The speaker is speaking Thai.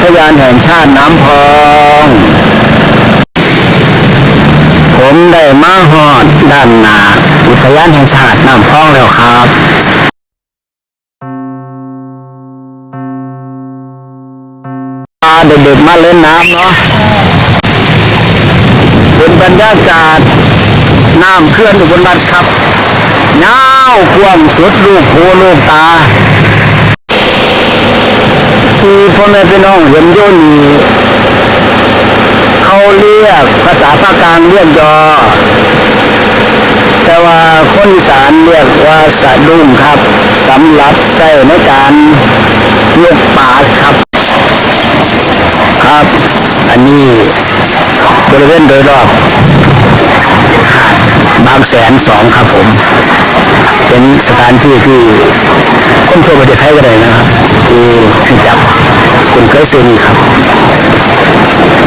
ทยานแห่งชาติน้ำพอง ผมได้มาหอดด้านหน้าอุทยานแห่งชาติน้ำพองแล้วครับพาเด็กๆมาเล่นน้ำเนาะเป็นบรรยากาศน้ำเคลื่อนอุบลรัฐครับยาวความสุดลูกหูลูกตา ที่พ่อแม่พี่น้องเห็นอยู่นี่เขาเรียกภาษาภาคกลางเรียกยอ แต่ว่าคนอีสานเรียกว่าสะดุ้งครับสำหรับใช้ในการเรียกปลาครับ ครับ อันนี้บริเวณโดยรอบบางแสนสองครับผม เป็นสถานที่ที่คนทั่วประเทศไทยก็ได้นะครับ คือจากคุณไซซุนครับ